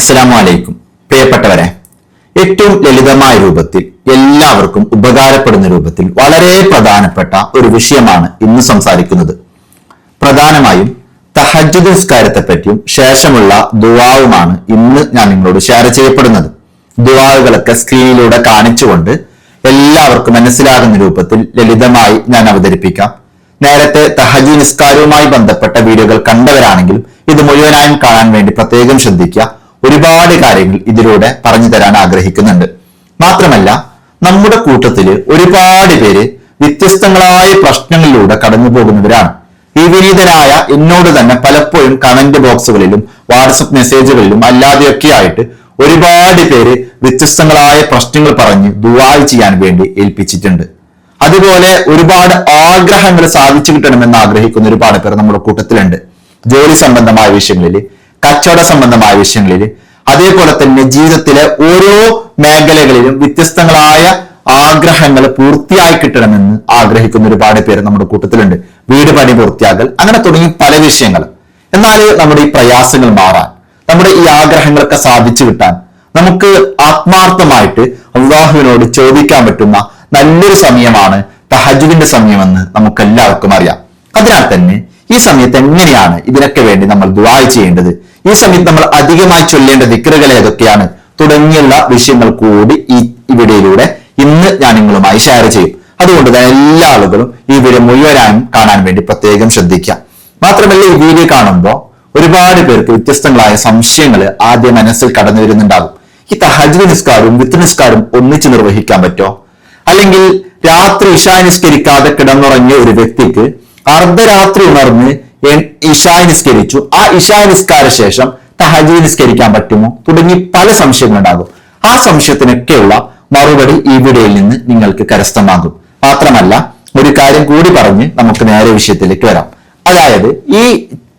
അസ്സലാമു അലൈക്കും പ്രിയപ്പെട്ടവരെ ഏറ്റവും ലളിതമായ രൂപത്തിൽ എല്ലാവർക്കും ഉപകാരപ്പെടുന്ന രൂപത്തിൽ വളരെ പ്രധാനപ്പെട്ട ഒരു വിഷയമാണ് ഇന്ന് സംസാരിക്കുന്നത്. പ്രധാനമായും തഹജ് നിസ്കാരത്തെ പറ്റിയും ശേഷമുള്ള ദുവാവുമാണ് ഇന്ന് ഞാൻ നിങ്ങളോട് ഷെയർ ചെയ്യപ്പെടുന്നത്. ദുവാവുകളൊക്കെ സ്ക്രീനിലൂടെ കാണിച്ചുകൊണ്ട് എല്ലാവർക്കും മനസ്സിലാകുന്ന രൂപത്തിൽ ലളിതമായി ഞാൻ അവതരിപ്പിക്കാം. നേരത്തെ തഹജ് നിസ്കാരവുമായി ബന്ധപ്പെട്ട വീഡിയോകൾ കണ്ടവരാണെങ്കിലും ഇത് മുഴുവനായും കാണാൻ വേണ്ടി പ്രത്യേകം ശ്രദ്ധിക്കുക. ഒരുപാട് കാര്യങ്ങൾ ഇതിലൂടെ പറഞ്ഞു തരാൻ ആഗ്രഹിക്കുന്നുണ്ട്. മാത്രമല്ല നമ്മുടെ കൂട്ടത്തിൽ ഒരുപാട് പേര് വ്യത്യസ്തങ്ങളായ പ്രശ്നങ്ങളിലൂടെ കടന്നു പോകുന്നവരാണ് വിനീതനായ എന്നോട് തന്നെ പലപ്പോഴും കമന്റ് ബോക്സുകളിലും വാട്സപ്പ് മെസ്സേജുകളിലും അല്ലാതെയൊക്കെ ആയിട്ട് ഒരുപാട് പേര് വ്യത്യസ്തങ്ങളായ പ്രശ്നങ്ങൾ പറഞ്ഞ് ദുവായി ചെയ്യാൻ വേണ്ടി ഏൽപ്പിച്ചിട്ടുണ്ട്. അതുപോലെ ഒരുപാട് ആഗ്രഹങ്ങൾ സാധിച്ചു കിട്ടണമെന്ന് ആഗ്രഹിക്കുന്ന ഒരുപാട് പേർ നമ്മുടെ കൂട്ടത്തിലുണ്ട്. ജോലി സംബന്ധമായ വിഷയങ്ങളിൽ കച്ചവട സംബന്ധമായ വിഷയങ്ങളിൽ അതേപോലെ തന്നെ ജീവിതത്തിലെ ഓരോ മേഖലകളിലും വ്യത്യസ്തങ്ങളായ ആഗ്രഹങ്ങൾ പൂർത്തിയായി കിട്ടണമെന്ന് ആഗ്രഹിക്കുന്ന ഒരുപാട് പേര് നമ്മുടെ കൂട്ടത്തിലുണ്ട്. വീട് പണി പൂർത്തിയാക്കൽ അങ്ങനെ തുടങ്ങി പല വിഷയങ്ങൾ. എന്നാൽ നമ്മുടെ ഈ പ്രയാസങ്ങൾ മാറാൻ നമ്മുടെ ഈ ആഗ്രഹങ്ങളൊക്കെ സാധിച്ചു കിട്ടാൻ നമുക്ക് ആത്മാർത്ഥമായിട്ട് അള്ളാഹുവിനോട് ചോദിക്കാൻ പറ്റുന്ന നല്ലൊരു സമയമാണ് തഹജുവിന്റെ സമയമെന്ന് നമുക്ക് എല്ലാവർക്കും അറിയാം. അതിനാൽ തന്നെ ഈ സമയത്ത് എങ്ങനെയാണ് ഇതിനൊക്കെ വേണ്ടി നമ്മൾ ദുആ ചെയ്യേണ്ടത്? ഈ സമയത്ത് നമ്മൾ അധികമായി ചൊല്ലേണ്ട ദിക്കറുകൾ ഏതൊക്കെയാണ്? തുടങ്ങിയുള്ള വിഷയങ്ങൾ കൂടി ഈ വീഡിയോയിലൂടെ ഇന്ന് ഞാൻ നിങ്ങളുമായി ഷെയർ ചെയ്യും. അതുകൊണ്ട് തന്നെ എല്ലാ ആളുകളും ഈ വീഡിയോ മുഴുവനായും കാണാൻ വേണ്ടി പ്രത്യേകം ശ്രദ്ധിക്കാം മാത്രമല്ല ഈ വീഡിയോ കാണുമ്പോൾ ഒരുപാട് പേർക്ക് വ്യത്യസ്തങ്ങളായ സംശയങ്ങൾ ആദ്യം മനസ്സിൽ കടന്നു വരുന്നുണ്ടാകും. ഈ തഹജ് നിസ്കാരവും വിത്ത് നിസ്കാരവും ഒന്നിച്ച് നിർവഹിക്കാൻ പറ്റുമോ അല്ലെങ്കിൽ രാത്രി ഇഷാ നിസ്കരിക്കാതെ കിടന്നുറങ്ങിയ ഒരു വ്യക്തിക്ക് അർദ്ധരാത്രി ഉണർന്ന് ഇഷാ നിസ്കരിച്ചു ആ ഇഷാ നിസ്കാര ശേഷം തഹജി നിസ്കരിക്കാൻ പറ്റുമോ? തുടങ്ങി പല സംശയങ്ങളുണ്ടാകും. ആ സംശയത്തിനൊക്കെയുള്ള മറുപടി ഈ വീഡിയോയിൽ നിന്ന് നിങ്ങൾക്ക് കരസ്ഥമാകും. മാത്രമല്ല ഒരു കാര്യം കൂടി പറഞ്ഞ് നമുക്ക് നേരെ വിഷയത്തിലേക്ക് വരാം. അതായത് ഈ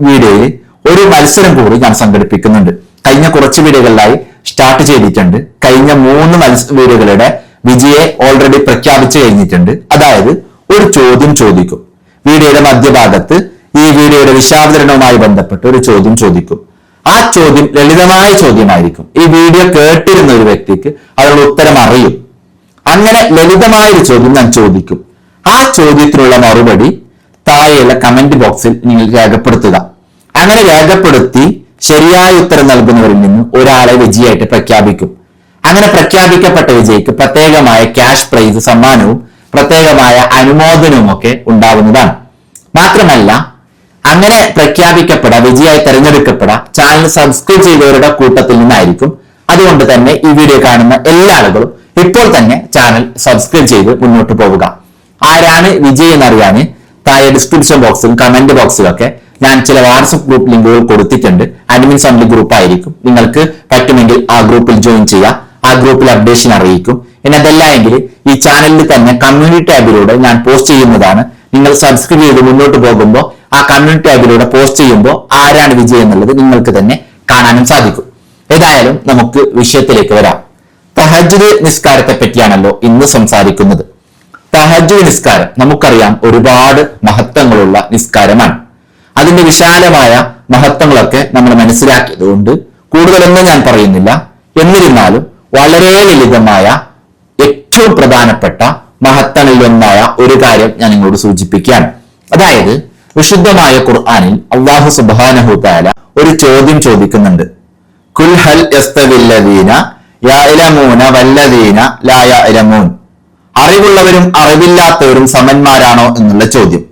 വീഡിയോയിൽ ഒരു മത്സരം കൂടി ഞാൻ സംഘടിപ്പിക്കുന്നുണ്ട്. കഴിഞ്ഞ കുറച്ച് വീഡിയോകളിലായി സ്റ്റാർട്ട് ചെയ്തിട്ടുണ്ട്. കഴിഞ്ഞ മൂന്ന് മത്സ വീഡിയോകളുടെ വിജയെ ഓൾറെഡി പ്രഖ്യാപിച്ചു കഴിഞ്ഞിട്ടുണ്ട്. അതായത് ഒരു ചോദ്യം ചോദിക്കും. വീഡിയോയുടെ മധ്യഭാഗത്ത് വീഡിയോയുടെ വിശാവതരണവുമായി ബന്ധപ്പെട്ട് ഒരു ചോദ്യം ചോദിക്കും. ആ ചോദ്യം ലളിതമായ ചോദ്യമായിരിക്കും. ഈ വീഡിയോ കേട്ടിരുന്ന ഒരു വ്യക്തിക്ക് അതിനുള്ള ഉത്തരം അറിയും. അങ്ങനെ ലളിതമായ ഒരു ചോദ്യം ഞാൻ ചോദിക്കും. ആ ചോദ്യത്തിനുള്ള മറുപടി താഴെയുള്ള കമന്റ് ബോക്സിൽ നിങ്ങൾ രേഖപ്പെടുത്തുക. അങ്ങനെ രേഖപ്പെടുത്തി ശരിയായ ഉത്തരം നൽകുന്നവരിൽ നിന്ന് ഒരാളെ വിജയായിട്ട് പ്രഖ്യാപിക്കും. അങ്ങനെ പ്രഖ്യാപിക്കപ്പെട്ട വിജയിക്ക് പ്രത്യേകമായ ക്യാഷ് പ്രൈസ് സമ്മാനവും പ്രത്യേകമായ അനുമോദനവും ഒക്കെ ഉണ്ടാവുന്നതാണ് മാത്രമല്ല അങ്ങനെ പ്രഖ്യാപിക്കപ്പെടാം വിജയായി തെരഞ്ഞെടുക്കപ്പെടാം ചാനൽ സബ്സ്ക്രൈബ് ചെയ്തവരുടെ കൂട്ടത്തിൽ നിന്നായിരിക്കും. അതുകൊണ്ട് തന്നെ ഈ വീഡിയോ കാണുന്ന എല്ലാ ആളുകളും ഇപ്പോൾ തന്നെ ചാനൽ സബ്സ്ക്രൈബ് ചെയ്ത് മുന്നോട്ട് പോവുക. ആരാണ് വിജയ് എന്നറിയാൻ താഴെ ഡിസ്ക്രിപ്ഷൻ ബോക്സും കമന്റ് ബോക്സിലൊക്കെ ഞാൻ ചില വാട്സപ്പ് ഗ്രൂപ്പ് ലിങ്കുകൾ കൊടുത്തിട്ടുണ്ട്. അഡ്മിൻസ് ഓൺലി ഗ്രൂപ്പ് ആയിരിക്കും. നിങ്ങൾക്ക് പറ്റുമെങ്കിൽ ആ ഗ്രൂപ്പിൽ ജോയിൻ ചെയ്യാം ആ ഗ്രൂപ്പിൽ അപ്ഡേഷൻ അറിയിക്കും. ഇനി അതല്ല എങ്കിൽ ഈ ചാനലിൽ തന്നെ കമ്മ്യൂണിറ്റി ടാബിലൂടെ ഞാൻ പോസ്റ്റ് ചെയ്യുന്നതാണ്. നിങ്ങൾ സബ്സ്ക്രൈബ് ചെയ്ത് മുന്നോട്ട് പോകുമ്പോൾ ആ കമ്മ്യൂണിറ്റി ടാബിലൂടെ പോസ്റ്റ് ചെയ്യുമ്പോൾ ആരാണ് വിജയം എന്നുള്ളത് നിങ്ങൾക്ക് തന്നെ കാണാനും സാധിക്കും. ഏതായാലും നമുക്ക് വിഷയത്തിലേക്ക് വരാം. തഹജുദ് നിസ്കാരത്തെ പറ്റിയാണല്ലോ ഇന്ന് സംസാരിക്കുന്നത്. തഹജുദ് നിസ്കാരം നമുക്കറിയാം ഒരുപാട് മഹത്വങ്ങളുള്ള നിസ്കാരമാണ്. അതിന്റെ വിശാലമായ മഹത്വങ്ങളൊക്കെ നമ്മൾ മനസ്സിലാക്കിയതുകൊണ്ട് കൂടുതലൊന്നും ഞാൻ പറയുന്നില്ല. എന്നിരുന്നാലും വളരെ ലളിതമായ ഏറ്റവും പ്രധാനപ്പെട്ട മഹത്തങ്ങളിലൊന്നായ ഒരു കാര്യം ഞാൻ നിങ്ങളോട് സൂചിപ്പിക്കുകയാണ്. അതായത് വിശുദ്ധമായ ഖുർആാനിൽ അള്ളാഹു സുബാനഹു താല ഒരു ചോദ്യം ചോദിക്കുന്നുണ്ട്. കുൽ ഹൽ വല്ലദീന അറിവുള്ളവരും അറിവില്ലാത്തവരും സമന്മാരാണോ എന്നുള്ള ചോദ്യം.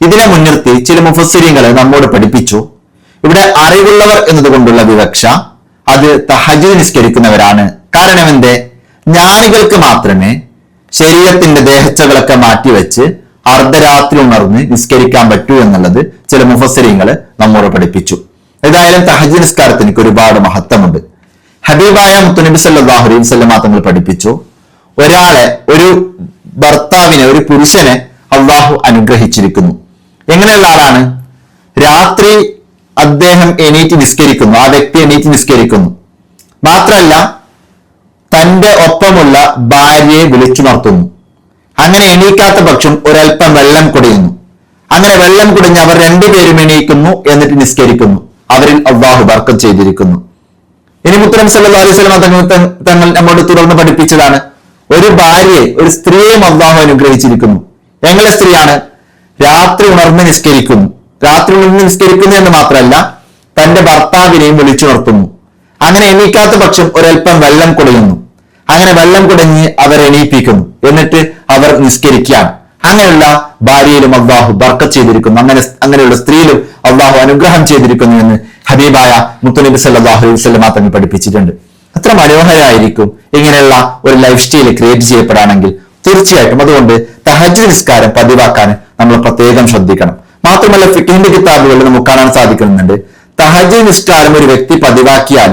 ഇതിനെ മുൻനിർത്തി ചില മുഫസ്സിരിങ്ങൾ നമ്മോട് പഠിപ്പിച്ചു. ഇവിടെ അറിവുള്ളവർ എന്നതുകൊണ്ടുള്ള വിവക്ഷ അത് തഹജ് നിസ്കരിക്കുന്നവരാണ്. കാരണം എന്തേ ജ്ഞാനികൾക്ക് മാത്രമേ ശരീരത്തിന്റെ ദേഹച്ചകളൊക്കെ മാറ്റിവെച്ച് അർദ്ധരാത്രി ഉണർന്ന് നിസ്കരിക്കാൻ പറ്റൂ എന്നുള്ളത് ചില മുഫസരിങ്ങൾ നമ്മോട് പഠിപ്പിച്ചു. ഏതായാലും തഹജ് നിസ്കാരത്തിന് ഒരുപാട് മഹത്വമുണ്ട്. ഹബീബായ മുത്തുനബി സല്ലല്ലാഹു അലൈഹി തങ്ങൾ പഠിപ്പിച്ചു. ഒരാളെ ഒരു ഭർത്താവിനെ ഒരു പുരുഷനെ അള്ളാഹു അനുഗ്രഹിച്ചിരിക്കുന്നു. എങ്ങനെയുള്ള ആളാണ്? രാത്രി അദ്ദേഹം എണീറ്റ് നിസ്കരിക്കുന്നു ആ വ്യക്തി എണീറ്റ് നിസ്കരിക്കുന്നു. മാത്രമല്ല തന്റെ ഒപ്പമുള്ള ഭാര്യയെ വിളിച്ചുണർത്തുന്നു. അങ്ങനെ എണീക്കാത്ത പക്ഷം ഒരൽപ്പം വെള്ളം കുടിയുന്നു. അങ്ങനെ വെള്ളം കുടിഞ്ഞ് അവർ രണ്ടുപേരും എണീക്കുന്നു എന്നിട്ട് നിസ്കരിക്കുന്നു. അവരിൽ അള്ളാഹു ബർക്കത്ത് ചെയ്തിരിക്കുന്നു. ഇനി മുത്തരം സല്ലാ അലൈഹി സ്വലമ തങ്ങൾ തങ്ങൾ നമ്മോട് തുടർന്ന് പഠിപ്പിച്ചതാണ്. ഒരു ഭാര്യയെ ഒരു സ്ത്രീയും അള്ളാഹു അനുഗ്രഹിച്ചിരിക്കുന്നു. എങ്ങനെ സ്ത്രീയാണ് രാത്രി ഉണർന്ന് നിസ്കരിക്കുന്നു. രാത്രി ഉണർന്ന് നിസ്കരിക്കുന്നു എന്ന് മാത്രമല്ല തന്റെ ഭർത്താവിനെയും വിളിച്ചുണർത്തുന്നു. അങ്ങനെ എണീക്കാത്ത പക്ഷം ഒരൽപ്പം വെള്ളം കുടയുന്നു. അങ്ങനെ വെള്ളം കുടഞ്ഞ് അവർ എണീപ്പിക്കുന്നു എന്നിട്ട് അവർ നിസ്കരിക്കുകയാണ് അങ്ങനെയുള്ള ഭാര്യയിലും അള്ളാഹു ബർക്ക ചെയ്തിരിക്കുന്നു. അങ്ങനെ അങ്ങനെയുള്ള സ്ത്രീയിലും അള്ളാഹു അനുഗ്രഹം ചെയ്തിരിക്കുന്നു എന്ന് ഹബീബായ മുത്തുനബി സല്ലാഹു അലൈഹി വസല്ലമ തങ്ങൾ പഠിപ്പിച്ചിട്ടുണ്ട്. അത്ര മനോഹരമായിരിക്കും ഇങ്ങനെയുള്ള ഒരു ലൈഫ് സ്റ്റൈൽ ക്രിയേറ്റ് ചെയ്യപ്പെടാണെങ്കിൽ തീർച്ചയായിട്ടും അതുകൊണ്ട് തഹജ് നിസ്കാരം പതിവാക്കാൻ നമ്മൾ പ്രത്യേകം ശ്രദ്ധിക്കണം. മാത്രമല്ല ഫിക്കിന്റെ കിതാബുകളിൽ നമുക്ക് കാണാൻ സാധിക്കുന്നുണ്ട്. തഹജ് നിസ്കാരം ഒരു വ്യക്തി പതിവാക്കിയാൽ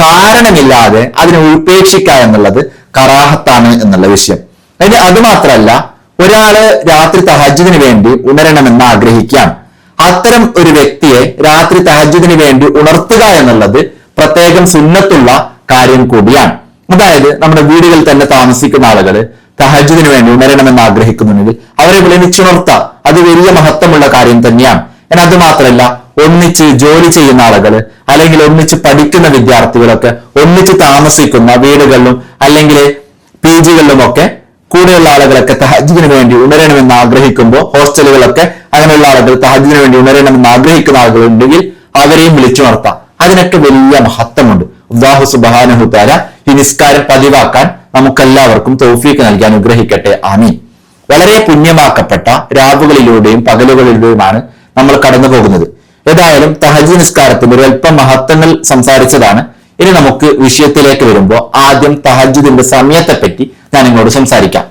കാരണമില്ലാതെ അതിനെ ഉപേക്ഷിക്കുക എന്നുള്ളത് കറാഹത്താണ് എന്നുള്ള വിഷയം. അതിന് അത് മാത്രമല്ല ഒരാൾ രാത്രി തഹജ്ജിദിന് വേണ്ടി ഉണരണമെന്ന് ആഗ്രഹിക്കാം. അത്തരം ഒരു വ്യക്തിയെ രാത്രി തഹജ്ജിദിന് വേണ്ടി ഉണർത്തുക എന്നുള്ളത് പ്രത്യേകം സുന്നത്തുള്ള കാര്യം കൂടിയാണ്. അതായത് നമ്മുടെ വീടുകളിൽ തന്നെ താമസിക്കുന്ന ആളുകൾ തഹജ്ജിദിന് വേണ്ടി ഉണരണമെന്ന് ആഗ്രഹിക്കുന്നുണ്ടെങ്കിൽ അവരെ വിളിച്ചുണർത്താം അത് വലിയ മഹത്വമുള്ള കാര്യം തന്നെയാണ്. എന്നാൽ അത് മാത്രമല്ല ഒന്നിച്ച് ജോലി ചെയ്യുന്ന ആളുകൾ അല്ലെങ്കിൽ ഒന്നിച്ച് പഠിക്കുന്ന വിദ്യാർത്ഥികളൊക്കെ ഒന്നിച്ച് താമസിക്കുന്ന വീടുകളിലും അല്ലെങ്കിൽ പി ജികളിലും ഒക്കെ കൂടെയുള്ള ആളുകളൊക്കെ തഹജിദിന് വേണ്ടി ഉണരണമെന്ന് ആഗ്രഹിക്കുമ്പോൾ ഹോസ്റ്റലുകളൊക്കെ അങ്ങനെയുള്ള ആളുകൾ തഹജിദിന് വേണ്ടി ഉണരണമെന്ന് ആഗ്രഹിക്കുന്ന ആളുകളുണ്ടെങ്കിൽ അവരെയും വിളിച്ചുണർത്താം അതിനൊക്കെ വലിയ മഹത്വമുണ്ട്. ഉദ്ദാഹു സുബാനഹുത്താര ഈ നിസ്കാരം പതിവാക്കാൻ നമുക്കെല്ലാവർക്കും തോഫീക്ക് നൽകി അനുഗ്രഹിക്കട്ടെ. ആമീൻ. വളരെ പുണ്യമാക്കപ്പെട്ട രാവുകളിലൂടെയും പകലുകളിലൂടെയുമാണ് നമ്മൾ കടന്നു പോകുന്നത് ഏതായാലും തഹജി നിസ്കാരത്തിന്റെ ഒരു അല്പം മഹത്വങ്ങൾ സംസാരിച്ചതാണ്. ഇനി നമുക്ക് വിഷയത്തിലേക്ക് വരുമ്പോൾ ആദ്യം തഹജുദിന്റെ സമയത്തെപ്പറ്റി ഞാൻ നിങ്ങളോട് സംസാരിക്കാം.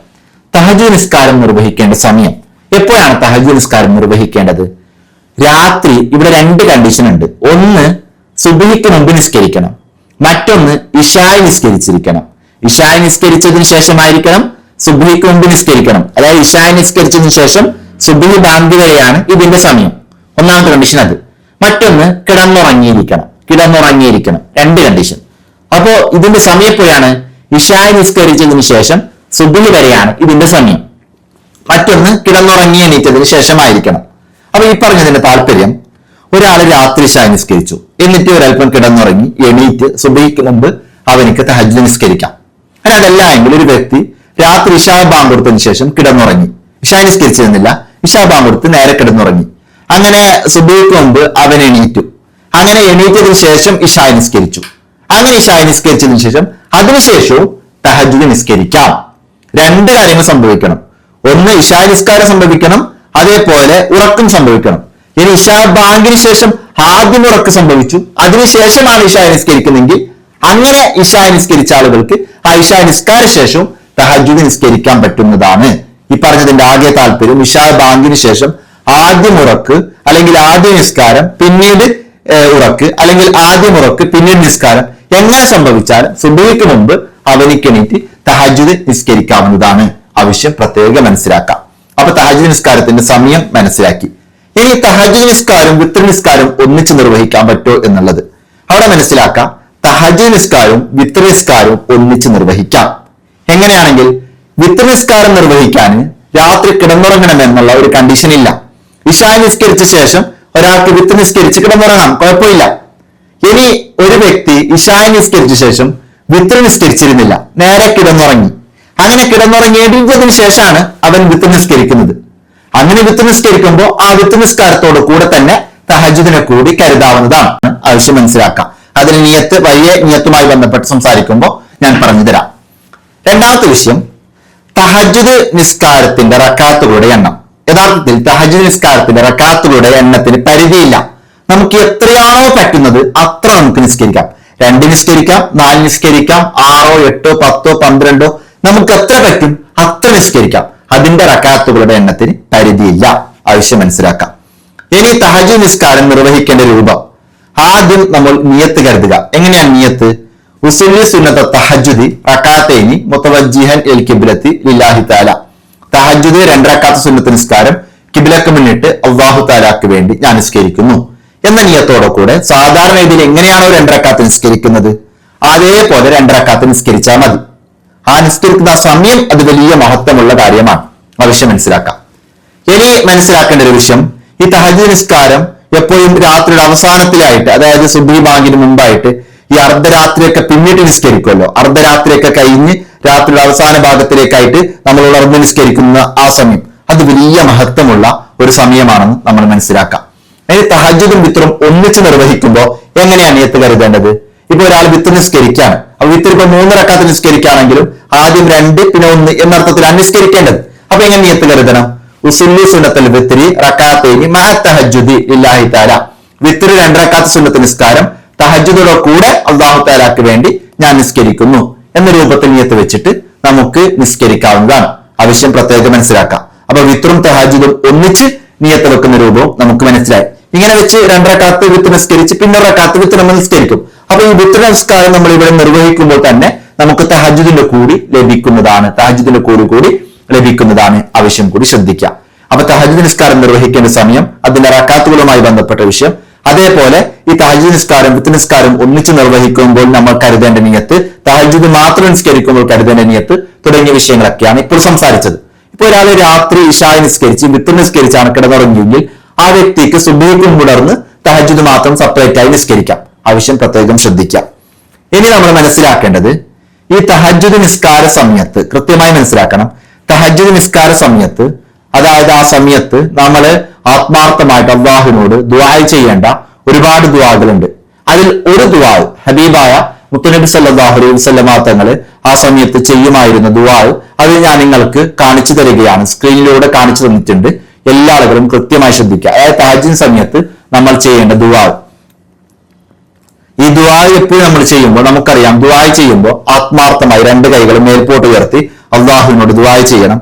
തഹജു നിസ്കാരം നിർവഹിക്കേണ്ട സമയം. എപ്പോഴാണ് തഹജു നിസ്കാരം നിർവഹിക്കേണ്ടത്? രാത്രി ഇവിടെ രണ്ട് കണ്ടീഷൻ ഉണ്ട്. ഒന്ന് സുബിഹിക്ക് മുമ്പ് നിസ്കരിക്കണം. മറ്റൊന്ന് ഇഷായി നിസ്കരിച്ചിരിക്കണം. ഇഷായി നിസ്കരിച്ചതിന് ശേഷമായിരിക്കണം സുബിഹിക്ക് മുമ്പ് നിസ്കരിക്കണം. അതായത് ഇഷായി നിസ്കരിച്ചതിന് ശേഷം സുബിഹി ബാങ്ക് വരെയാണ് ഇതിന്റെ സമയം. ഒന്നാമത്തെ കണ്ടീഷൻ അത്. മറ്റൊന്ന് കിടന്നുറങ്ങിയിരിക്കണം. കിടന്നുറങ്ങിയിരിക്കണം. രണ്ട് കണ്ടീഷൻ അപ്പോ ഇതിന്റെ സമയം എപ്പോഴാണ്? ഇഷായ നിസ്കരിച്ചതിന് ശേഷം സുബിന് വരെയാണ് ഇതിന്റെ സമയം. മറ്റൊന്ന് കിടന്നുറങ്ങി എണീറ്റതിന് ശേഷമായിരിക്കണം. അപ്പൊ ഈ പറഞ്ഞതിന്റെ താല്പര്യം ഒരാൾ രാത്രി ഇഷായ നിസ്കരിച്ചു. എന്നിട്ട് ഒരല്പം കിടന്നുറങ്ങി എണീറ്റ് സുബൈക്ക് മുമ്പ് അവനിക്ക് തഹജ് നിസ്കരിക്കാം. അല്ല അതല്ല എങ്കിൽ ഒരു വ്യക്തി രാത്രി ഇഷാ ബാങ്ക് കൊടുത്തതിന് ശേഷം കിടന്നുറങ്ങി. ഇഷാ നിസ്കരിച്ചിരുന്നില്ല. ഇഷാ ബാങ്ക് കൊടുത്ത് നേരെ കിടന്നുറങ്ങി. അങ്ങനെ സുബൈക്ക് മുമ്പ് അവൻ എണീറ്റു. അങ്ങനെ എണീറ്റതിന് ശേഷം ഇഷാ നിസ്കരിച്ചു. അങ്ങനെ ഇഷാ നിസ്കരിച്ചതിന് ശേഷം അതിനുശേഷവും തഹജ് നിസ്കരിക്കാം. രണ്ട് കാര്യങ്ങൾ സംഭവിക്കണം. ഒന്ന് ഇഷാ നിസ്കാരം സംഭവിക്കണം. അതേപോലെ ഉറക്കം സംഭവിക്കണം. ഇനി ഇഷാ ബാങ്കിന് ശേഷം ആദ്യം ഉറക്കം സംഭവിച്ചു. അതിനുശേഷമാണ് ഇഷാ നിസ്കരിക്കുന്നെങ്കിൽ അങ്ങനെ ഇഷാ നിസ്കരിച്ച ആളുകൾക്ക് ആ ഇഷാ നിസ്കാര ശേഷവും തഹജുദ് നിസ്കരിക്കാൻ പറ്റുന്നതാണ്. ഈ പറഞ്ഞതിന്റെ ആകെ താല്പര്യം ഇഷാ ബാങ്കിന് ശേഷം ആദ്യം ഉറക്ക് അല്ലെങ്കിൽ ആദ്യ നിസ്കാരം പിന്നീട് ഉറക്ക് അല്ലെങ്കിൽ ആദ്യം ഉറക്ക് പിന്നീട് നിസ്കാരം. എങ്ങനെ സംഭവിച്ചാലും സുബഹിക്ക് മുമ്പ് അവനിക്കെണീറ്റ് തഹജുദ് നിസ്കരിക്കാവുന്നതാണ് ആവശ്യം. പ്രത്യേകം മനസ്സിലാക്കാം. അപ്പൊ തഹജുദ് നിസ്കാരത്തിന്റെ സമയം മനസ്സിലാക്കി. ഇനി തഹജുദ് നിസ്കാരം വിത്ര നിസ്കാരം ഒന്നിച്ച് നിർവഹിക്കാൻ പറ്റുമോ എന്നുള്ളത്. അവിടെ മനസ്സിലാക്കാം. തഹജുദ് നിസ്കാരവും വിത്ര നിസ്കാരവും ഒന്നിച്ച് നിർവഹിക്കാം. എങ്ങനെയാണെങ്കിൽ വിത്ര നിസ്കാരം നിർവഹിക്കാൻ രാത്രി കിടന്നുറങ്ങണം എന്നുള്ള ഒരു കണ്ടീഷൻ ഇല്ല. ഇഷായ നിസ്കരിച്ച ശേഷം ഒരാൾക്ക് വിത്ത് നിസ്കരിച്ച് കിടന്നുറങ്ങാം കുഴപ്പമില്ല. ഇനി ഒരു വ്യക്തി ഇഷായ നിസ്കരിച്ച ശേഷം വിത്ത് നിസ്കരിച്ചിരുന്നില്ല. നേരെ കിടന്നുറങ്ങി. അങ്ങനെ കിടന്നുറങ്ങിയതിന് ശേഷമാണ് അവൻ വിത്ത് നിസ്കരിക്കുന്നത്. അങ്ങനെ വിത്ത് നിസ്കരിക്കുമ്പോൾ ആ വിത്ത് നിസ്കാരത്തോട് കൂടെ തന്നെ തഹജുദിനെ കൂടി കരുതാവുന്നതാണ്. ആവശ്യം മനസ്സിലാക്കാം. അതിന് നിയത്ത് വലിയ നിയത്തുമായി ബന്ധപ്പെട്ട് സംസാരിക്കുമ്പോൾ ഞാൻ പറഞ്ഞുതരാം. രണ്ടാമത്തെ വിഷയം തഹജുദ് നിസ്കാരത്തിന്റെ റക്കാത്തുകളുടെ എണ്ണം. യഥാർത്ഥത്തിൽ തഹജുദ് നിസ്കാരത്തിന്റെ റക്കാത്തുകളുടെ എണ്ണത്തിന് പരിധിയില്ല. നമുക്ക് എത്രയാണോ പറ്റുന്നത് അത്ര നമുക്ക് നിസ്കരിക്കാം. രണ്ട് നിസ്കരിക്കാം നാല് നിസ്കരിക്കാം ആറോ എട്ടോ പത്തോ പന്ത്രണ്ടോ നമുക്ക് എത്ര പറ്റും അത്ര നിസ്കരിക്കാം. അതിന്റെ റക്കാത്തുകളുടെ എണ്ണത്തിന് പരിധിയില്ല. ആവശ്യം മനസ്സിലാക്കാം. ഇനി തഹജു നിസ്കാരം നിർവഹിക്കേണ്ട രൂപം. ആദ്യം നമ്മൾ നിയത്ത് കരുതുക. എങ്ങനെയാണ് നിയത്ത്? ഉസുലി സുന്നത്ത തഹജുദി റക്കാത്തേനി മുത്തവജിഹൻ എൽ കിബിലത്തി ലില്ലാഹി താല തഹജുദ് രണ്ടരക്കാത്ത സുന്നത്ത് നിസ്കാരം കിബിലക്ക് മുന്നിട്ട് അള്ളാഹു താലാക്ക് വേണ്ടി ഞാൻ നിസ്കരിക്കുന്നു. എന്ന നിയത്തോടെ കൂടെ സാധാരണ ഇതിൽ എങ്ങനെയാണോ രണ്ടരക്കാത്ത് നിസ്കരിക്കുന്നത്? അതേപോലെ രണ്ടരക്കാത്ത് നിസ്കരിച്ചാൽ മതി. ആ നിസ്കരിക്കുന്ന സമയം അത് വലിയ മഹത്വമുള്ള കാര്യമാണ്. ആവശ്യം മനസ്സിലാക്കാം. ഇനി മനസ്സിലാക്കേണ്ട ഒരു വിഷയം ഈ തഹജ് നിസ്കാരം എപ്പോഴും രാത്രിയുടെ അവസാനത്തിലായിട്ട് അതായത് സുബി ബാങ്കിന് മുമ്പായിട്ട് ഈ അർദ്ധരാത്രിയൊക്കെ പിന്നീട് നിസ്കരിക്കുമല്ലോ. അർദ്ധരാത്രിയൊക്കെ കഴിഞ്ഞ് രാത്രിയുടെ അവസാന ഭാഗത്തിലേക്കായിട്ട് നമ്മൾ ഉണർന്ന് നിസ്കരിക്കുന്ന ആ സമയം. അത് വലിയ മഹത്വമുള്ള ഒരു സമയമാണെന്ന് നമ്മൾ മനസ്സിലാക്കാം. അതിന് തഹജുദും വിത്രും ഒന്നിച്ച് നിർവഹിക്കുമ്പോൾ എങ്ങനെയാണ് നിയത്ത് കരുതേണ്ടത്? ഇപ്പൊ ഒരാൾ വിത്ത് നിസ്കരിക്കാണ്. അപ്പൊ വിത്ത് ഇപ്പൊ മൂന്ന് റക്കാത്ത് നിസ്കരിക്കുകയാണെങ്കിലും ആദ്യം രണ്ട് പിന്നെ ഒന്ന് എന്നർത്ഥത്തിലാണ് നിസ്കരിക്കേണ്ടത്. അപ്പൊ എങ്ങനെ നിയത്ത് കരുതണം? ഉസുല്ലി സുന്നത്തൽ വിത്തിരി റക്കാത്തേനി മാ തഹജുദി ഇല്ലാഹി താല വിത്രി രണ്ട് റക്കാത്ത് സുന്നത്ത് നിസ്കാരം തഹജുദോടെ കൂടെ അള്ളാഹു താലാക്ക് വേണ്ടി ഞാൻ നിസ്കരിക്കുന്നു എന്ന രൂപത്തിൽ നിയത്ത് വെച്ചിട്ട് നമുക്ക് നിസ്കരിക്കാവുന്നതാണ്. ആവശ്യം പ്രത്യേകം മനസ്സിലാക്കാം. അപ്പൊ വിത്രും തഹാജുദും ഒന്നിച്ച് നിയത്ത് വെക്കുന്ന രൂപവും നമുക്ക് മനസ്സിലായി. ഇങ്ങനെ വെച്ച് രണ്ടരക്കാത്ത് വിത്ത് നിസ്കരിച്ച് പിന്നെ കാത്ത് വിത്ത് നമ്മൾ നിസ്കരിക്കും. അപ്പൊ ഈ വിത്ത് നമസ്കാരം നമ്മൾ ഇവിടെ നിർവഹിക്കുമ്പോൾ തന്നെ നമുക്ക് തഹജുദിന്റെ കൂടി ലഭിക്കുന്നതാണ്. തഹജുദിന്റെ കൂടി കൂടി ലഭിക്കുന്നതാണ് ആവശ്യം കൂടി ശ്രദ്ധിക്കുക. അപ്പൊ തഹജുദ് നിസ്കാരം നിർവഹിക്കേണ്ട സമയം അതിന്റെ റക്കാത്തുകളുമായി ബന്ധപ്പെട്ട വിഷയം. അതേപോലെ ഈ താജ് നിസ്കാരം വിത്ത് നിസ്കാരം ഒന്നിച്ച് നിർവഹിക്കുമ്പോൾ നമ്മൾ കരുതേണ്ട നിയത്ത് തഹജുദ് മാത്രം നിസ്കരിക്കുമ്പോൾ കരുതേണ്ട നിയത്ത് തുടങ്ങിയ വിഷയങ്ങളൊക്കെയാണ് ഇപ്പോൾ സംസാരിച്ചത്. ഇപ്പോൾ ഒരാൾ രാത്രി ഇഷായി നിസ്കരിച്ച് വിത്ത് നിസ്കരിച്ചാണ് കിടന്നുറങ്ങിയെങ്കിൽ ആ വ്യക്തിക്ക് സുബീക്കും തുടർന്ന് തഹജുദ് മാത്രം സെപ്പറേറ്റ് ആയി നിസ്കരിക്കാം. ആവശ്യം പ്രത്യേകം ശ്രദ്ധിക്കാം. ഇനി നമ്മൾ മനസ്സിലാക്കേണ്ടത് ഈ തഹജുദ് നിസ്കാര സമയത്ത് കൃത്യമായി മനസ്സിലാക്കണം തഹജുദ് നിസ്കാര സമയത്ത് അതായത് ആ സമയത്ത് നമ്മൾ ആത്മാർത്ഥമായിട്ട് അള്ളാഹുവിനോട് ദുആ ചെയ്യേണ്ട ഒരുപാട് ദുആകളുണ്ട്. അതിൽ ഒരു ദുആ ഹബീബായ മുത്തുനബി സല്ലല്ലാഹു അലൈഹി ആ സമയത്ത് ചെയ്യുമായിരുന്ന ദുആ അത് ഞാൻ നിങ്ങൾക്ക് കാണിച്ചു തരികയാണ്. സ്ക്രീനിലൂടെ കാണിച്ചു തന്നിട്ടുണ്ട്. എല്ലാ ആളുകളും കൃത്യമായി ശ്രദ്ധിക്കുക. അതായത് താജിൻ സമയത്ത് നമ്മൾ ചെയ്യേണ്ട ദുആ. ഈ ദുആ എപ്പോഴും നമ്മൾ ചെയ്യുമ്പോൾ നമുക്കറിയാം ദുആ ചെയ്യുമ്പോൾ ആത്മാർത്ഥമായി രണ്ട് കൈകളും മേൽപോട്ട് ഉയർത്തി അള്ളാഹുവിനോട് ദുആ ചെയ്യണം.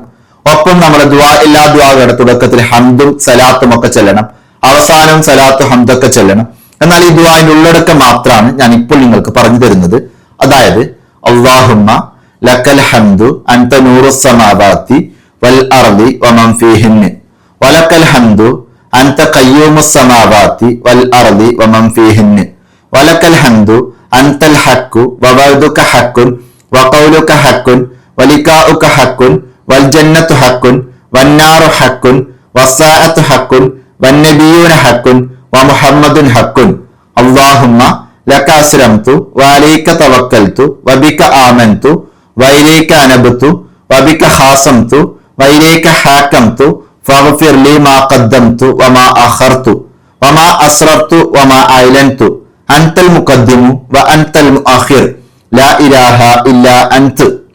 ഒപ്പം നമ്മൾ ദ്വാ എല്ലാ ദ്വാകളുടെ തുടക്കത്തിൽ ഹംദും സലാത്തും ഒക്കെ ചെല്ലണം. അവസാനവും സലാത്ത് ഹംദൊക്കെ ചെല്ലണം. എന്നാൽ ഈ ദ്വാവിന്റെ ഉള്ളടക്കം മാത്രമാണ് ഞാൻ ഇപ്പോൾ നിങ്ങൾക്ക് പറഞ്ഞു തരുന്നത്. അതായത് അള്ളാഹുമ്മ ലക്കൽ ഹംദു അൻത നൂറു സമാവാത്തി വൽ അർദി വമൻ ഫീഹിന്ന്. വലക്കൽ ഹംദു അൻത ഖയ്യൂമു സമാവാത്തി വൽ അർദി വമൻ ഫീഹിന്ന്. വലക്കൽ ഹംദു അൻതൽ ഹക്കു വവഅദുക ഹക്കുൻ വഖൗലുക ഹക്കുൻ വലികാഉക ഹക്കുൻ والجنة حق والنار حق والساعة حق والنبيون حق ومحمد حق. اللهم لك أسلمت وعليك توكلت وبك آمنت وإليك أنبت وبك خاصمت وإليك حاكمت. فاغفر لي ما قدمت وما أخرت وما أسررت وما أعلنت. أنت المقدم وأنت المؤخر. لا إله إلا أنت.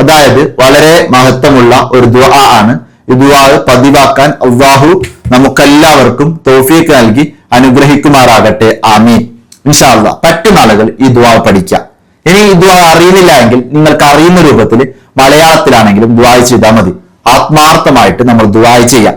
അതായത് വളരെ മഹത്വമുള്ള ഒരു ദുആ ആണ്. ഈ ദുആ പതിവാക്കാൻ അള്ളാഹു നമുക്കെല്ലാവർക്കും തോഫിയൊക്കെ നൽകി അനുഗ്രഹിക്കുമാറാകട്ടെ. ആമീൻ. ഇൻഷാല്ല പറ്റുന്ന ആളുകൾ ഈ ദുആ പഠിക്കാം. ഇനി ഈ ദുആ അറിയുന്നില്ല എങ്കിൽ നിങ്ങൾക്ക് അറിയുന്ന രൂപത്തിൽ മലയാളത്തിലാണെങ്കിലും ദുആ ചെയ്താൽ മതി. ആത്മാർത്ഥമായിട്ട് നമ്മൾ ദുആ ചെയ്യാം.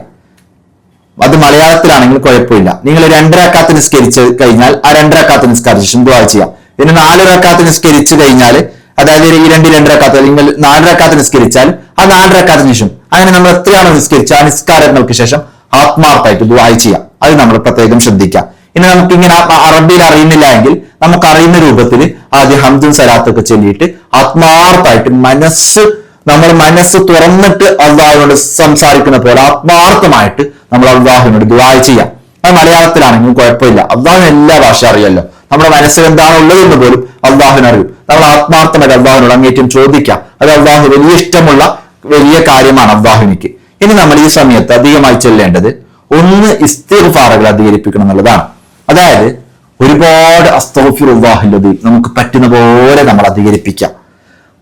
അത് മലയാളത്തിലാണെങ്കിൽ കുഴപ്പമില്ല. നിങ്ങൾ രണ്ടരക്കാത്ത് നിസ്കരിച്ച് കഴിഞ്ഞാൽ ആ രണ്ടരക്കാത്ത് നിസ്കരിച്ച ശേഷം ദുആ ചെയ്യാം. പിന്നെ നാലരക്കാത്ത് നിസ്കരിച്ചു കഴിഞ്ഞാൽ അതായത് ഈ രണ്ട് റക്കാത്ത് അല്ലെങ്കിൽ നാലരക്കാത്ത് നിസ്കരിച്ചാൽ ആ നാലരക്കാത്തിന് ശേഷം അങ്ങനെ നമ്മൾ എത്രയാണോ നിസ്കരിച്ച ആ നിസ്കാരങ്ങൾക്ക് ശേഷം ആത്മാർത്ഥമായിട്ട് ദുആ ചെയ്യാം. അത് നമ്മൾ പ്രത്യേകം ശ്രദ്ധിക്കാം. ഇനി നമുക്ക് ഇങ്ങനെ അറബിയിൽ അറിയുന്നില്ല എങ്കിൽ നമുക്ക് അറിയുന്ന രൂപത്തിൽ ആദ്യം ഹംദും സലാത്തൊക്കെ ചൊല്ലിയിട്ട് ആത്മാർത്ഥമായിട്ട് മനസ്സ് നമ്മൾ മനസ്സ് തുറന്നിട്ട് അള്ളാഹുവിനോട് സംസാരിക്കുന്ന പോലെ ആത്മാർത്ഥമായിട്ട് നമ്മൾ അള്ളാഹുവിനോട് ദുആ ചെയ്യാം. അത് മലയാളത്തിലാണെങ്കിലും കുഴപ്പമില്ല. അള്ളാഹുവിന് എല്ലാ ഭാഷ അറിയാമല്ലോ നമ്മുടെ മനസ്സിൽ എന്താണ് ഉള്ളതെന്ന് പോലും അള്ളാഹുവിന് അറിയും. നമ്മൾ ആത്മാർത്ഥമായിട്ട് അള്ളാഹുനോട് അങ്ങേറ്റം ചോദിക്കാം. അത് അള്ളാഹു വലിയ ഇഷ്ടമുള്ള വലിയ കാര്യമാണ് അള്ളാഹുവിനിക്ക്. ഇനി നമ്മൾ ഈ സമയത്ത് അധികമായി ചെല്ലേണ്ടത് ഒന്ന് ഇസ്തിഗ്ഫാറുകൾ അധികരിപ്പിക്കണം എന്നുള്ളതാണ്. അതായത് ഒരുപാട് അസ്തഫിറുല്ലാഹില്ലത് നമുക്ക് പറ്റുന്ന പോലെ നമ്മൾ അധികരിപ്പിക്കാം.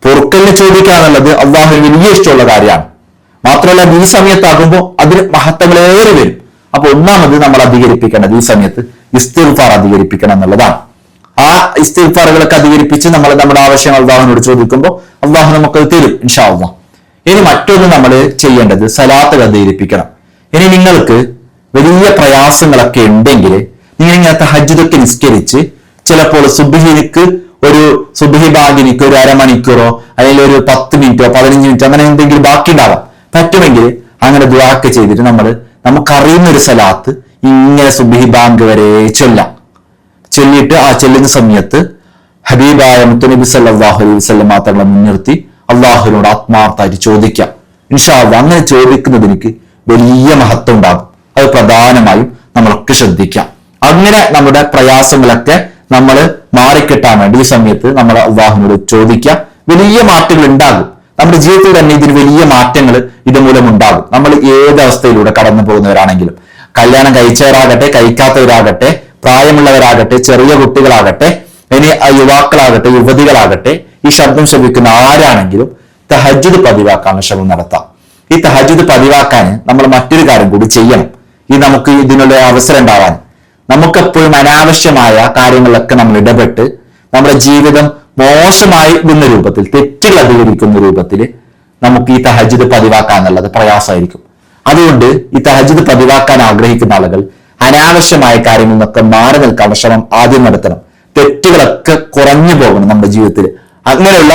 പൊറുക്കലിനെ ചോദിക്കുക എന്നുള്ളത് അള്ളാഹുവിന് വലിയ ഇഷ്ടമുള്ള കാര്യമാണ്. മാത്രമല്ല ഈ സമയത്താകുമ്പോൾ അതിന് മഹത്വങ്ങളേറെ വരും. അപ്പൊ ഒന്നാമത് നമ്മൾ അധികരിപ്പിക്കേണ്ടത് ഈ സമയത്ത് ഇസ്തിഗ്ഫാർ അധികരിപ്പിക്കണം എന്നുള്ളതാണ്. ആ ഇസ്തിഫാറുകളൊക്കെ അധികരിപ്പിച്ച് നമ്മൾ നമ്മുടെ ആവശ്യങ്ങൾ അള്ളാഹുവിനോട് ചോദിക്കുമ്പോൾ അള്ളാഹു നമുക്ക് തരും ഇൻഷാ അള്ളാഹ് ഇനി മറ്റൊന്ന് നമ്മൾ ചെയ്യേണ്ടത് സലാത്ത് അധികരിപ്പിക്കണം. ഇനി നിങ്ങൾക്ക് വലിയ പ്രയാസങ്ങളൊക്കെ ഉണ്ടെങ്കിൽ നിങ്ങൾ ഇങ്ങനത്തെ ഹജ്ജിതൊക്കെ നിസ്കരിച്ച് ചിലപ്പോൾ സുബിഹിനിക്ക് ഒരു സുബിഹി ബാഗിനിക്ക് ഒരു അരമണിക്കൂറോ അല്ലെങ്കിൽ ഒരു പത്ത് മിനിറ്റോ പതിനഞ്ച് മിനിറ്റോ അങ്ങനെ എന്തെങ്കിലും ബാക്കി ഉണ്ടാവാം. പറ്റുമെങ്കിൽ അങ്ങനെ ദുവാക്ക് ചെയ്തിട്ട് നമ്മൾ നമുക്കറിയുന്ന ഒരു സലാത്ത് ഇങ്ങനെ സുബിഹി ബാങ്ക് വരെ ചൊല്ലാം. ചൊല്ലിയിട്ട് ആ ചെല്ലുന്ന സമയത്ത് ഹബീബായ മുത്തനബി സല്ലാഹു അലൈഹി വസല്ലം തങ്ങളെ മുൻനിർത്തി അള്ളാഹുവിനോട് ആത്മാർത്ഥമായിട്ട് ചോദിക്കാം. ഇൻഷാ അങ്ങനെ അങ്ങനെ ചോദിക്കുന്നതിനിക്ക് വലിയ മഹത്വം ഉണ്ടാകും. അത് പ്രധാനമായും നമ്മളൊക്കെ ശ്രദ്ധിക്കാം. അങ്ങനെ നമ്മുടെ പ്രയാസങ്ങളൊക്കെ നമ്മൾ മാറിക്കിട്ടാൻ വേണ്ടി ഈ സമയത്ത് നമ്മൾ അള്ളാഹുവിനോട് ചോദിക്കാം. വലിയ മാറ്റങ്ങൾ ഉണ്ടാകും. നമ്മുടെ ജീവിതത്തിൽ തന്നെ ഇതിന് വലിയ മാറ്റങ്ങൾ ഇതുമൂലം ഉണ്ടാകും. നമ്മൾ ഏത് അവസ്ഥയിലൂടെ കടന്നു പോകുന്നവരാണെങ്കിലും കല്യാണം കഴിച്ചവരാകട്ടെ കഴിക്കാത്തവരാകട്ടെ പ്രായമുള്ളവരാകട്ടെ ചെറിയ കുട്ടികളാകട്ടെ ഇനി യുവാക്കളാകട്ടെ യുവതികളാകട്ടെ ഈ ശബ്ദം ശ്രമിക്കുന്ന ആരാണെങ്കിലും തഹജിദ് പതിവാക്കാനുള്ള ശ്രമം നടത്താം. ഈ തഹജിദ് പതിവാക്കാൻ നമ്മൾ മറ്റൊരു കാര്യം കൂടി ചെയ്യണം. ഈ നമുക്ക് ഇതിനുള്ള അവസരം ഉണ്ടാവാൻ. നമുക്കെപ്പോഴും അനാവശ്യമായ കാര്യങ്ങളിലൊക്കെ നമ്മൾ ഇടപെട്ട് നമ്മുടെ ജീവിതം മോശമായി നിന്ന രൂപത്തിൽ തെറ്റുകൾ അധികരിക്കുന്ന രൂപത്തിൽ നമുക്ക് ഈ തഹജിദ് പതിവാക്കാൻ എന്നുള്ളത് പ്രയാസമായിരിക്കും. അതുകൊണ്ട് ഈ തഹജിദ് പതിവാക്കാൻ ആഗ്രഹിക്കുന്ന ആളുകൾ അനാവശ്യമായ കാര്യങ്ങളിൽ നിന്നൊക്കെ മാറി നിൽക്കാനുള്ള ശ്രമം ആദ്യം നടത്തണം. തെറ്റുകളൊക്കെ കുറഞ്ഞു പോകണം നമ്മുടെ ജീവിതത്തിൽ. അങ്ങനെയുള്ള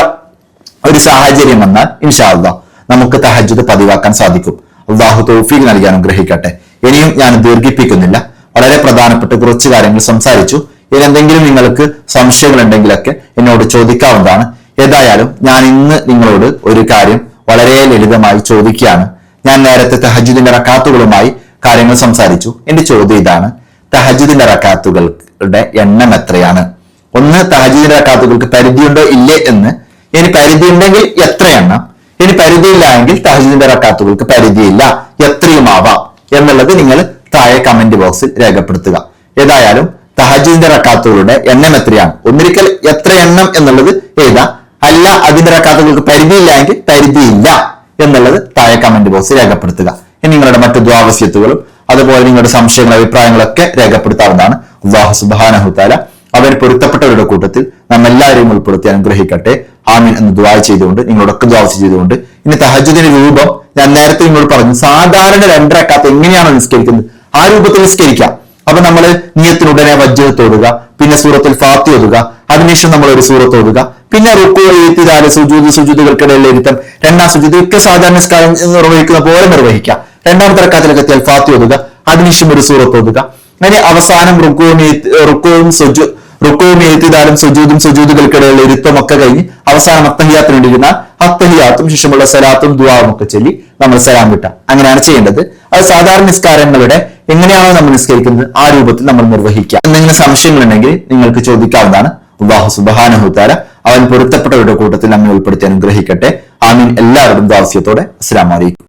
ഒരു സാഹചര്യം വന്നാൽ ഇൻഷാല്ല നമുക്ക് തഹജ്ജുദ് പതിവാക്കാൻ സാധിക്കും. അള്ളാഹു തൗഫീഖ് നൽകി അനുഗ്രഹിക്കട്ടെ. ഇനിയും ഞാൻ ദീർഘിപ്പിക്കുന്നില്ല. വളരെ പ്രധാനപ്പെട്ട കുറച്ച് കാര്യങ്ങൾ സംസാരിച്ചു. ഇനി എന്തെങ്കിലും നിങ്ങൾക്ക് സംശയങ്ങളുണ്ടെങ്കിലൊക്കെ എന്നോട് ചോദിക്കാവുന്നതാണ്. ഏതായാലും ഞാൻ ഇന്ന് നിങ്ങളോട് ഒരു കാര്യം വളരെ ലളിതമായി ചോദിക്കുകയാണ്. ഞാൻ നേരത്തെ തഹജുദിന്റെ റക്കാത്തുകളുമായി കാര്യങ്ങൾ സംസാരിച്ചു. എന്റെ ചോദ്യം ഇതാണ്. തഹജുദിന്റെ റക്കാത്തുകളുടെ എണ്ണം എത്രയാണ്? ഒന്ന് തഹജുദിന്റെ റക്കാത്തുകൾക്ക് പരിധിയുണ്ടോ? ഇല്ലേ എന്ന്. ഇനി പരിധിയുണ്ടെങ്കിൽ എത്ര എണ്ണം? ഇനി പരിധിയില്ല എങ്കിൽ തഹജുദിന്റെ റക്കാത്തുകൾക്ക് പരിധിയില്ല. എത്രയുമാവാം? എന്നുള്ളത് നിങ്ങൾ താഴെ കമന്റ് ബോക്സിൽ രേഖപ്പെടുത്തുക. ഏതായാലും തഹജുദിന്റെ റക്കാത്തുകളുടെ എണ്ണം എത്രയാണ്? ഒന്നിരിക്കൽ എത്ര എണ്ണം എന്നുള്ളത് ഏതാ അല്ല അതിന്റെ റക്കാത്തുകൾക്ക് പരിധിയില്ല എങ്കിൽ പരിധിയില്ല എന്നുള്ളത് താഴെ കമന്റ് ബോക്സിൽ രേഖപ്പെടുത്തുക. നിങ്ങളുടെ മറ്റു ദ്വാവസ്യത്തുകളും അതുപോലെ നിങ്ങളുടെ സംശയങ്ങൾ അഭിപ്രായങ്ങളൊക്കെ രേഖപ്പെടുത്താവുന്നതാണ്. അള്ളാഹു സുബാനഹുത്താല അവർ പൊരുത്തപ്പെട്ടവരുടെ കൂട്ടത്തിൽ നാം എല്ലാവരെയും ഉൾപ്പെടുത്തി അനുഗ്രഹിക്കട്ടെ. ആമീൻ എന്ന് ദ്വാ ചെയ്തുകൊണ്ട് നിങ്ങളോടൊക്കെ ദ്വാസ് ചെയ്തുകൊണ്ട്. ഇനി തഹജുദിന്റെ രൂപം ഞാൻ നേരത്തെ നിങ്ങളോട് പറഞ്ഞു സാധാരണ രണ്ടരക്കാത്ത എങ്ങനെയാണ് നിസ്കരിക്കുന്നത്? ആ രൂപത്തിൽ നിസ്കരിക്കാം. അപ്പൊ നമ്മൾ നിയത്തിനുടനെ വജ്ജത് ഓതുക പിന്നെ സൂറത്തിൽ ഫാത്തി ഓതുക അതിനുശേഷം നമ്മൾ ഒരു സൂറത്ത് ഓതുക പിന്നെ റുക്കു എഴുത്തിരാൽ സുജൂത് സുജൂതുകൾക്കിടയിൽ ഇരുത്തം രണ്ടാം സുജൂത് ഒക്കെ സാധാരണ നിർവഹിക്കുന്ന പോലെ നിർവഹിക്കാം രണ്ടാമത്തെ റക്കാത്തിലേക്ക് എത്തിയാൽ ഫാത്തി ഓതുക അതിനുശേഷം ഒരു സൂറത്ത് ഓതുക. അങ്ങനെ അവസാനം റുക്കുവും റുക്കുവും സുജു റുക്കുവും എഴുത്തിദാലും സുജൂതും സുജൂതുകൾക്കിടയിലുള്ള ഇരുത്തം ഒക്കെ കഴിഞ്ഞ് അവസാനം അത്തഹിയാത്തിനുണ്ടിരുന്ന അത്തഹിയാത്തും ശേഷമുള്ള സലാത്തും ദുവാവും ഒക്കെ ചൊല്ലി നമ്മൾ സലാം വിട്ട അങ്ങനെയാണ് ചെയ്യേണ്ടത്. അത് സാധാരണ നിസ്കാരങ്ങളുടെ എങ്ങനെയാണോ നമ്മൾ നിസ്കരിക്കുന്നത് ആ രൂപത്തിൽ നമ്മൾ നിർവഹിക്കുക എന്തെങ്കിലും സംശയങ്ങളുണ്ടെങ്കിൽ നിങ്ങൾക്ക് ചോദിക്കാവുന്നതാണ്. അള്ളാഹു സുബാനഹുത്താല അവൻ പൊരുത്തപ്പെട്ടവരുടെ കൂട്ടത്തിൽ നമ്മെ ഉൾപ്പെടുത്തി അനുഗ്രഹിക്കട്ടെ. ആമീൻ. എല്ലാവരും ദാസ്യത്തോടെ അസ്സലാമലൈക്കും